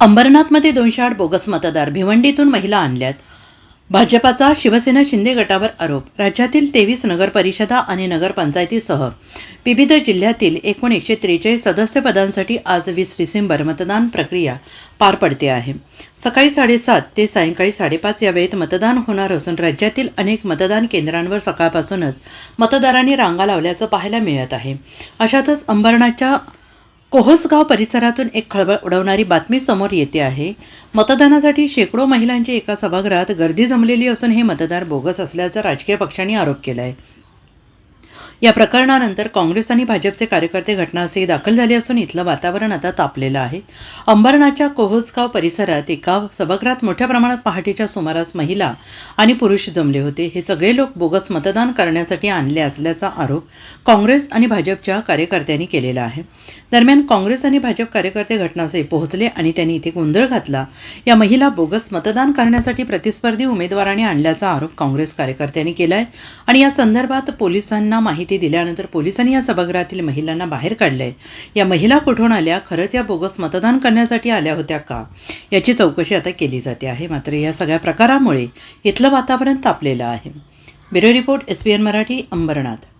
अंबरनाथमध्ये दोनशे आठ बोगस मतदार भिवंडीतून महिला आणल्यात. भाजपाचा शिवसेना शिंदे गटावर आरोप राज्यातील तेवीस नगरपरिषदा आणि नगरपंचायतीसह विविध जिल्ह्यातील एकूण एकशे त्रेचाळीस सदस्यपदांसाठी आज वीस डिसेंबर मतदान प्रक्रिया पार पडते आहे. सकाळी साडेसात ते सायंकाळी साडेपाच या वेळेत मतदान होणार असून राज्यातील अनेक मतदान केंद्रांवर सकाळपासूनच मतदारांनी रांगा लावल्याचं पाहायला मिळत आहे. अशातच अंबरनाथच्या कोहसगाव परिसरातून एक खळबळ उडवणारी बातमी समोर येते आहे. मतदानासाठी शेकडो महिलांची एका सभागृहात गर्दी जमलेली असून हे मतदार बोगस असल्याचा राजकीय पक्षांनी आरोप केला आहे या प्रकरणानंतर काँग्रेस आणि भाजपचे कार्यकर्ते घटनास्थळी दाखल झाले असून इथलं वातावरण आता तापलेलं आहे. अंबरनाथच्या कोहोजगाव परिसरात एका सभागृहात मोठ्या प्रमाणात पहाटेच्या सुमारास महिला आणि पुरुष जमले होते. हे सगळे लोक बोगस मतदान करण्यासाठी आणले असल्याचा आरोप काँग्रेस आणि भाजपच्या कार्यकर्त्यांनी केलेला आहे. दरम्यान काँग्रेस आणि भाजप कार्यकर्ते घटनास्थळी पोहोचले आणि त्यांनी इथे गोंधळ घातला. या महिला बोगस मतदान करण्यासाठी प्रतिस्पर्धी उमेदवारांनी आणल्याचा आरोप काँग्रेस कार्यकर्त्यांनी केला आहे आणि या संदर्भात पोलिसांना माहिती दिल्यानंतर पोलिसांनी या सभागृहातील महिलांना बाहेर काढलंय. या महिला कुठून आल्या? खरंच या बोगस मतदान करण्यासाठी आल्या होत्या का? याची चौकशी आता केली जाते आहे. मात्र या सगळ्या प्रकारामुळे इथलं वातावरण तापलेलं आहे. Bureau report S P N Marathi Ambernath.